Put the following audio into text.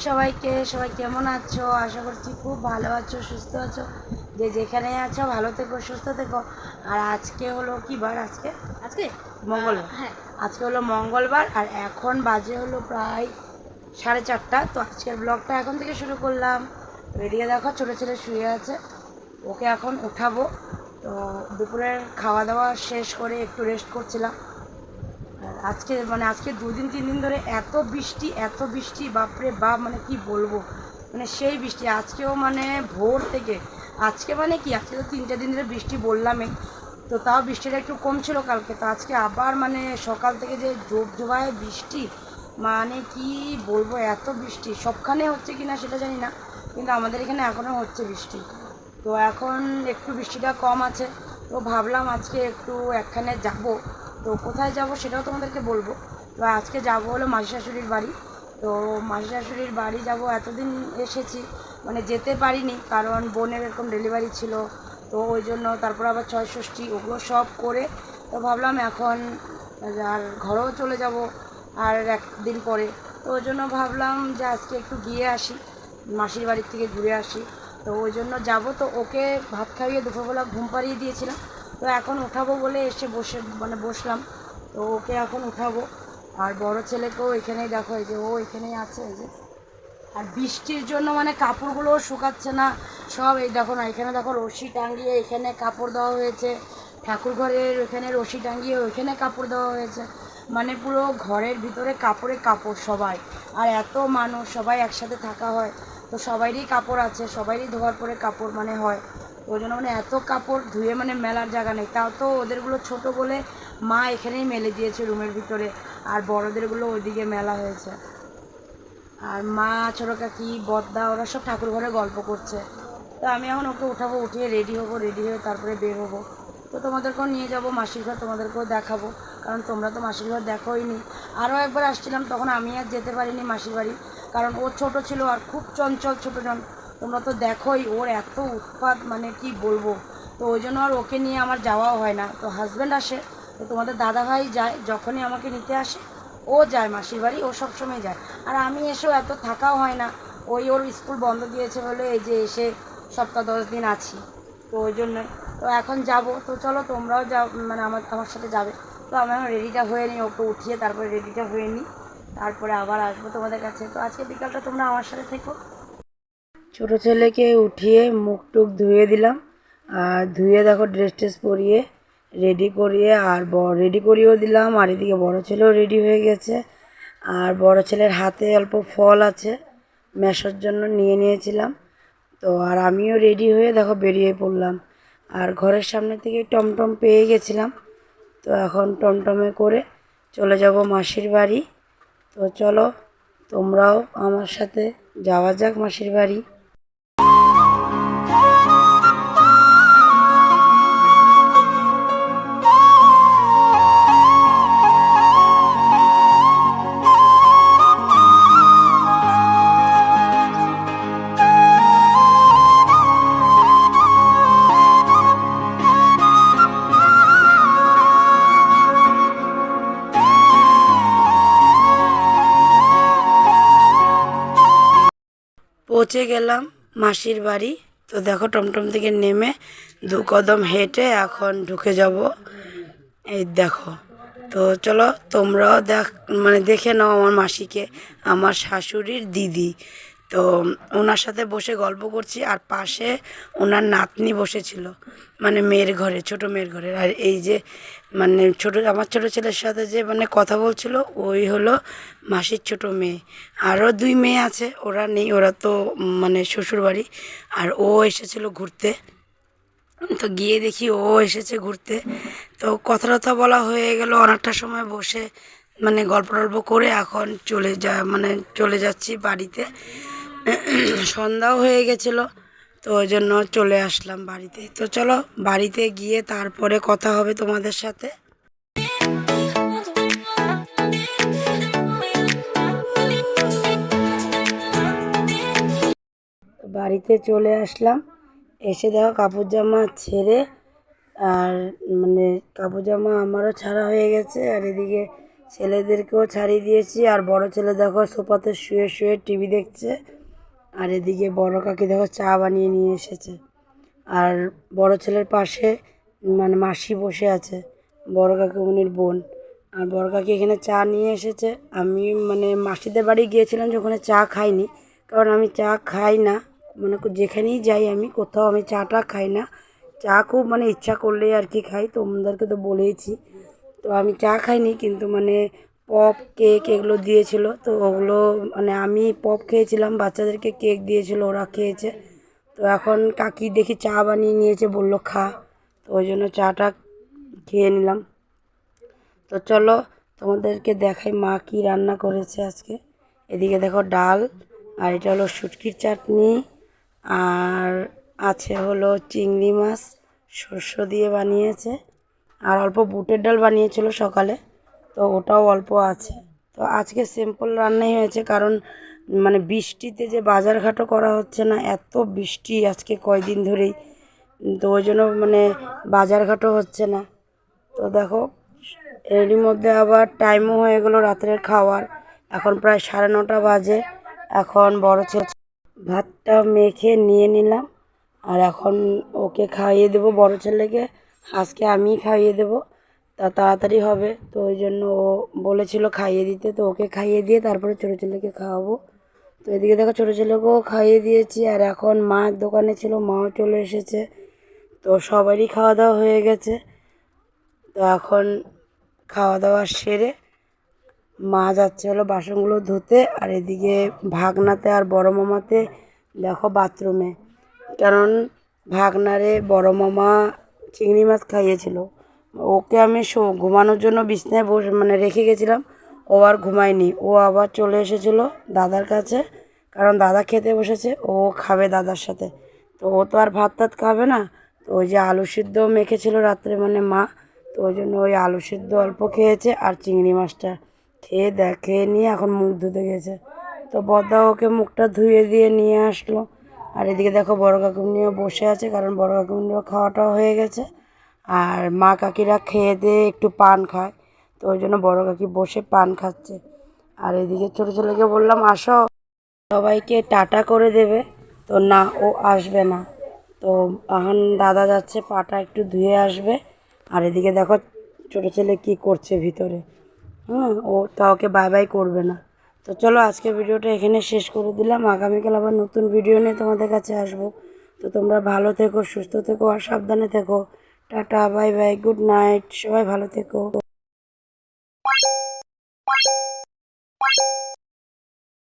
সবাইকে সবাই কেমন আছো? আশা করছি খুব ভালো আছো সুস্থ আছো। যে যেখানে আছো ভালো থেকো সুস্থ থেকো। আর আজকে হলো কি বার আজকে? আজকে? মঙ্গলবার। হ্যাঁ। আজকে হলো মঙ্গলবার আর এখন বাজে হলো প্রায় সাড়ে চারটা। তো আজকের ব্লগটা এখন থেকে শুরু করলাম। এদিকে দেখো ছোটো ছেলে শুয়ে আছে। ওকে এখন উঠাবো। তো দুপুরের খাওয়া দাওয়া শেষ করে একটু রেস্ট করছিলাম। আজকে মানে আজকে দুদিন তিন দিন ধরে এত বৃষ্টি এত বৃষ্টি, বাপরে বাপ মানে কি বলব? মানে সেই বৃষ্টি, আজকেও মানে ভোর থেকে, আজকে মানে কি, আজকে তো তিনটে দিন ধরে বৃষ্টি বললামই, তো তাও বৃষ্টিটা একটু কম ছিল কালকে, তো আজকে আবার মানে সকাল থেকে যে জোর জোগায় বৃষ্টি মানে কি বলব, এত বৃষ্টি, সবখানে হচ্ছে কি না সেটা জানি না, কিন্তু আমাদের এখানে এখনও হচ্ছে বৃষ্টি, তো এখন একটু বৃষ্টিটা কম আছে, তো ভাবলাম আজকে একটু একখানে যাব তো কোথায় যাব সেটাও তোমাদেরকে বলব। তো আজকে যাব হলো মাসি শাশুড়ির বাড়ি। তো মাসি শাশুড়ির বাড়ি যাব এতদিন এসেছি মানে যেতে পারিনি, কারণ বোনের এরকম ডেলিভারি ছিল। তো ওই জন্য তারপর আবার ছয় ষষ্ঠী, ওগুলো সব করে তো ভাবলাম এখন আর ঘরেও চলে যাব আর একদিন পরে। তো ওই জন্য ভাবলাম যে আজকে একটু গিয়ে আসি, মাসির বাড়ির থেকে ঘুরে আসি। তো ওই জন্য যাব তো ওকে ভাত খাইয়ে দুপুরবেলা ঘুম পাড়িয়ে দিয়েছিলাম। তো এখন উঠাবো বলে এসে বসে মানে বসলাম। তো ওকে এখন উঠাবো। আর বড় ছেলেকেও এখানেই দেখো, এই যে ও এখানেই আছে, এই যে। আর বৃষ্টির জন্য মানে কাপড়গুলো শুকাচ্ছে না, সব এই দেখো না, এখানে দেখো রশি টাঙিয়ে এখানে কাপড় দেওয়া হয়েছে। ঠাকুর ঘরের ওখানে রশি টাঙিয়ে ওইখানে কাপড় দেওয়া হয়েছে। মানে পুরো ঘরের ভিতরে কাপড়ে কাপড় সবাই। আর এত মানুষ, সবাই একসাথে থাকা হয়। তো সবারই কাপড় আছে সবারই ধোয়ার পরে কাপড় মানে হয়। ওই জন্য মানে এত কাপড় ধুয়ে মানে মেলার জায়গা নেই। তাও তো ওদেরগুলো ছোট বলে মা এখানেই মেলে দিয়েছে রুমের ভিতরে, আর বড়দেরগুলো ওইদিকে মেলা হয়েছে। আর মা, ছোটো কাকি, বদ্দা, ওরা সব ঠাকুর ঘরে গল্প করছে। তো আমি এখন ওকে উঠাবো, উঠিয়ে রেডি হব, রেডি হয়ে তারপরে বের হব। তো তোমাদেরকেও নিয়ে যাব, মাসির ঘর তোমাদেরকেও দেখাবো, কারণ তোমরা তো মাসির ঘর দেখোই নি আরও একবার আসছিলাম, তখন আমি আর যেতে পারিনি মাসির বাড়ি, কারণ ও ছোট ছিল আর খুব চঞ্চল ছোটো জন তোমরা তো দেখোই, ওর এত উৎপাত মানে কি বলব? তো ওই জন্য আর ওকে নিয়ে আমার যাওয়াও হয় না। তো হাজব্যান্ড আসে, তো তোমাদের দাদাভাই যায়, যখনই আমাকে নিতে আসে, ও যায় মাসির বাড়ি, ও সবসময় যায়। আর আমি এসেও এত থাকাও হয় না। ওই ওর স্কুল বন্ধ দিয়েছে বলে এই যে এসে সপ্তাহ দশ দিন আছি, তো ওই জন্য তো এখন যাব, তো চলো তোমরাও যাও মানে আমার আমার সাথে যাবে। তো আমি এখন রেডিটা হয়ে নিই, ওকে উঠিয়ে তারপরে রেডিটা হয়ে নিই, তারপরে আবার আসব তোমাদের কাছে। তো আজকে বিকালটা তোমরা আমার সাথে থেকো। ছোট ছেলেকে উঠিয়ে মুখ টুক ধুয়ে দিলাম। আর ধুয়ে দেখো ড্রেস ট্রেস পরিয়ে রেডি করিয়ে আর রেডি করিয়েও দিলাম। আর এদিকে বড় ছেলেও রেডি হয়ে গেছে। আর বড় ছেলের হাতে অল্প ফল আছে, মেশোর জন্য নিয়ে নিয়েছিলাম। তো আর আমিও রেডি হয়ে দেখো বেরিয়ে পড়লাম। আর ঘরের সামনে থেকে টমটম পেয়ে গেছিলাম। তো এখন টমটমে করে চলে যাব মাসির বাড়ি। তো চলো তোমরাও আমার সাথে যাওয়া যাক মাসির বাড়ি। পৌঁছে গেলাম মাসির বাড়ি। তো দেখো টমটম থেকে নেমে দু কদম হেঁটে এখন ঢুকে যাব। এই দেখো। তো চলো তোমরাও দেখ মানে দেখে নাও আমার মাসিকে, আমার শাশুড়ির দিদি। তো ওনার সাথে বসে গল্প করছি আর পাশে ওনার নাতনি বসেছিল মানে মেয়ের ঘরে, ছোট মেয়ের ঘরে। আর এই যে মানে ছোট, আমার ছোট ছেলের সাথে যে মানে কথা বলছিল, ওই হলো মাসির ছোট মেয়ে। আরও দুই মেয়ে আছে, ওরা নেই, ওরা তো মানে শ্বশুর বাড়ি আর ও এসেছিল ঘুরতে। তো গিয়ে দেখি ও এসেছে ঘুরতে। তো কথা টথা বলা হয়ে গেল অনেকটা সময় বসে মানে গল্প টল্প করে এখন চলে যা মানে চলে যাচ্ছি বাড়িতে। সন্ধ্যাও হয়ে গেছিল, তো ওই জন্য চলে আসলাম বাড়িতে। তো চলো বাড়িতে গিয়ে তারপরে কথা হবে তোমাদের সাথে। বাড়িতে চলে আসলাম। এসে দেখো কাপড় জামা ছেড়ে আর মানে কাপড় জামা আমারও ছাড়া হয়ে গেছে, আর এদিকে ছেলেদেরকেও ছাড়িয়ে দিয়েছি। আর বড় ছেলে দেখো সোফাতে শুয়ে শুয়ে টিভি দেখছে। আর এদিকে বড় কাকি দেখো চা বানিয়ে নিয়ে এসেছে। আর বড় ছেলের পাশে মানে মাসি বসে আছে, বড় কাকি উনির বোন। আর বড় কাকি এখানে চা নিয়ে এসেছে। আমি মানে মাসিদের বাড়ি গিয়েছিলাম যে ওখানে চা খাইনি। কারণ আমি চা খাই না। মানে যেখানেই যাই আমি, কোথাও আমি চাটা খাই না। চা খুব মানে ইচ্ছা করলেই আর কি খাই। তোমাদেরকে তো বলেইছি। তো আমি চা খাইনি, কিন্তু মানে পপ কেক এগুলো দিয়েছিল। তো ওগুলো মানে আমি পপ খেয়েছিলাম, বাচ্চাদেরকে কেক দিয়েছিল, ওরা খেয়েছে। তো এখন কাকি দেখি চা বানিয়ে নিয়েছে, বলল খা। তো ওই জন্য চাটা খেয়ে নিলাম। তো চলো তোমাদেরকে দেখাই মা কি রান্না করেছে আজকে। এদিকে দেখো ডাল, আর এটা হলো শুটকির চাটনি, আর আছে হলো চিংড়ি মাছ শস্য দিয়ে বানিয়েছে, আর অল্প বুটের ডাল বানিয়েছিল সকালে। তো ওটাও অল্প আছে। তো আজকে সিম্পল রান্নাই হয়েছে কারণ মানে বৃষ্টিতে যে বাজারঘাটও করা হচ্ছে না, এত বৃষ্টি আজকে কয়দিন ধরেই। তো ওই জন্য মানে বাজারঘাটও হচ্ছে না। তো দেখো, এরই মধ্যে আবার টাইমও হয়ে গেলো রাত্রের খাওয়ার। এখন প্রায় সাড়ে নটা বাজে। এখন বড় ছেলে ভাতটা মেখে নিয়ে নিলাম। আর এখন ওকে খাইয়ে দেবো বড় ছেলেকে। আজকে আমি খাইয়ে দেবো। তা তাড়াতাড়ি হবে। তো ওই জন্য ও বলেছিল খাইয়ে দিতে। তো ওকে খাইয়ে দিয়ে তারপরে ছোটো ছেলেকে খাওয়াবো। তো এদিকে দেখো ছোটো ছেলেকেও খাইয়ে দিয়েছি। আর এখন মার দোকানে ছিল, মাও চলে এসেছে। তো সবারই খাওয়া দাওয়া হয়ে গেছে। তো এখন খাওয়া দাওয়া সেরে মা যাচ্ছে হলো বাসনগুলো ধুতে। আর এদিকে ভাগনাতে আর বড় মামাতে দেখো বাথরুমে। কারণ ভাগনারে বড় মামা চিংড়ি মাছ খাইয়েছিল। ওকে আমি ঘুমানোর জন্য বিছনায় বসে মানে রেখে গেছিলাম। ও আর ঘুমায়নি। ও আবার চলে এসেছিল দাদার কাছে, কারণ দাদা খেতে বসেছে, ও খাবে দাদার সাথে। তো ও তো আর ভাত টাত খাবে না। তো ওই যে আলু সিদ্ধ মেখেছিল রাত্রে মানে মা, তো ওই জন্য ওই আলু সিদ্ধ অল্প খেয়েছে, আর চিংড়ি মাছটা খেয়ে দেখ, খেয়ে নিয়ে এখন মুখ ধুতে গেছে। তো বদা ওকে মুখটা ধুয়ে দিয়ে নিয়ে আসলো। আর এদিকে দেখো বড় কাকুমনিও বসে আছে, কারণ বড় কাকুমনিও খাওয়াটাও হয়ে গেছে। আর মা কাকিরা খেয়ে দিয়ে একটু পান খায়। তো ওই জন্য বড় কাকি বসে পান খাচ্ছে। আর এদিকে ছোটো ছেলেকে বললাম, আসো, সবাইকে টাটা করে দেবে। তো না, ও আসবে না। তো এখন দাদা যাচ্ছে, পাটা একটু ধুয়ে আসবে। আর এদিকে দেখো ছোটো ছেলে কি করছে ভিতরে। হ্যাঁ ও তা ওকে বাই বাই করবে না। তো চলো আজকে ভিডিওটা এখানে শেষ করে দিলাম। আগামীকাল আবার নতুন ভিডিও নিয়ে তোমাদের কাছে আসব। তো তোমরা ভালো থেকো, সুস্থ থেকো, আর সাবধানে থেকো। Ta-ta bye bye good night সবাই ভালো থেকো।